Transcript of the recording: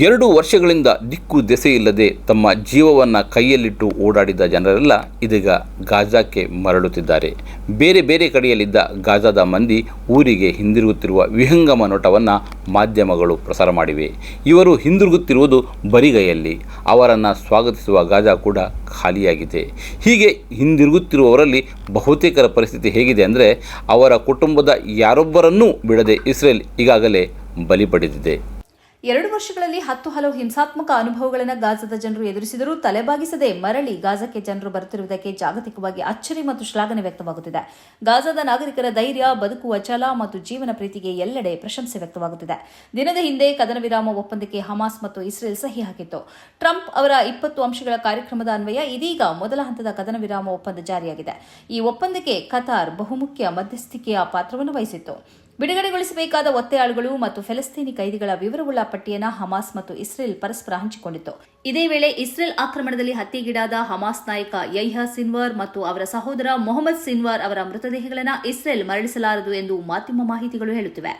ಎರಡು ವರ್ಷಗಳಿಂದ ದಿಕ್ಕು ದೆಸೆಯಿಲ್ಲದೆ ತಮ್ಮ ಜೀವವನ್ನು ಕೈಯಲ್ಲಿಟ್ಟು ಓಡಾಡಿದ ಜನರೆಲ್ಲ ಇದೀಗ ಗಾಜಾಕ್ಕೆ ಮರಳುತ್ತಿದ್ದಾರೆ. ಬೇರೆ ಬೇರೆ ಕಡೆಯಲ್ಲಿದ್ದ ಗಾಜಾದ ಮಂದಿ ಊರಿಗೆ ಹಿಂದಿರುಗುತ್ತಿರುವ ವಿಹಂಗಮ ನೋಟವನ್ನು ಮಾಧ್ಯಮಗಳು ಪ್ರಸಾರ ಮಾಡಿವೆ. ಇವರು ಹಿಂದಿರುಗುತ್ತಿರುವುದು ಬರಿಗೈಯಲ್ಲಿ. ಅವರನ್ನು ಸ್ವಾಗತಿಸುವ ಗಾಜಾ ಕೂಡ ಖಾಲಿಯಾಗಿದೆ. ಹೀಗೆ ಹಿಂದಿರುಗುತ್ತಿರುವವರಲ್ಲಿ ಬಹುತೇಕರ ಪರಿಸ್ಥಿತಿ ಹೇಗಿದೆ ಅಂದರೆ ಅವರ ಕುಟುಂಬದ ಯಾರೊಬ್ಬರನ್ನೂ ಬಿಡದೆ ಇಸ್ರೇಲ್ ಈಗಾಗಲೇ ಬಲಿ ಪಡೆದಿದೆ. ಎರಡು ವರ್ಷಗಳಲ್ಲಿ ಹತ್ತು ಹಲವು ಹಿಂಸಾತ್ಮಕ ಅನುಭವಗಳನ್ನು ಗಾಜಾದ ಜನರು ಎದುರಿಸಿದರೂ ತಲೆಬಾಗಿಸದೆ ಮರಳಿ ಗಾಜಾಕ್ಕೆ ಜನರು ಬರುತ್ತಿರುವುದಕ್ಕೆ ಜಾಗತಿಕವಾಗಿ ಅಚ್ಚರಿ ಮತ್ತು ಶ್ಲಾಘನೆ ವ್ಯಕ್ತವಾಗುತ್ತಿದೆ. ಗಾಜಾದ ನಾಗರಿಕರ ಧೈರ್ಯ ಬದುಕುವ ಛಲ ಮತ್ತು ಜೀವನ ಪ್ರೀತಿಗೆ ಎಲ್ಲೆಡೆ ಪ್ರಶಂಸೆ ವ್ಯಕ್ತವಾಗುತ್ತಿದೆ. ದಿನದ ಹಿಂದೆ ಕದನ ವಿರಾಮ ಒಪ್ಪಂದಕ್ಕೆ ಹಮಾಸ್ ಮತ್ತು ಇಸ್ರೇಲ್ ಸಹಿ ಹಾಕಿತ್ತು. ಟ್ರಂಪ್ ಅವರ ಇಪ್ಪತ್ತು ಅಂಶಗಳ ಕಾರ್ಯಕ್ರಮದ ಅನ್ವಯ ಇದೀಗ ಮೊದಲ ಹಂತದ ಕದನ ವಿರಾಮ ಒಪ್ಪಂದ ಜಾರಿಯಾಗಿದೆ. ಈ ಒಪ್ಪಂದಕ್ಕೆ ಕತಾರ್ ಬಹುಮುಖ್ಯ ಮಧ್ಯಸ್ಥಿಕೆಯ ಪಾತ್ರವನ್ನು ವಹಿಸಿತ್ತು. ಬಿಡುಗಡೆಗೊಳಿಸಬೇಕಾದ ಒತ್ತೆಯಾಳುಗಳು ಮತ್ತು ಫೆಲಸ್ತೀನಿ ಕೈದಿಗಳ ವಿವರವುಳ್ಳ ಪಟ್ಟಿಯನ್ನು ಹಮಾಸ್ ಮತ್ತು ಇಸ್ರೇಲ್ ಪರಸ್ಪರ ಹಂಚಿಕೊಂಡಿತ್ತು. ಇದೇ ವೇಳೆ ಇಸ್ರೇಲ್ ಆಕ್ರಮಣದಲ್ಲಿ ಹತ್ಯೆಗೀಡಾದ ಹಮಾಸ್ ನಾಯಕ ಯೈಹ ಸಿನ್ವಾರ್ ಮತ್ತು ಅವರ ಸಹೋದರ ಮೊಹಮ್ಮದ್ ಸಿನ್ವಾರ್ ಅವರ ಮೃತದೇಹಗಳನ್ನು ಇಸ್ರೇಲ್ ಮರಳಿಸಲಾರದು ಎಂದು ಮಾಧ್ಯಮ ಮಾಹಿತಿಗಳು ಹೇಳುತ್ತಿವೆ.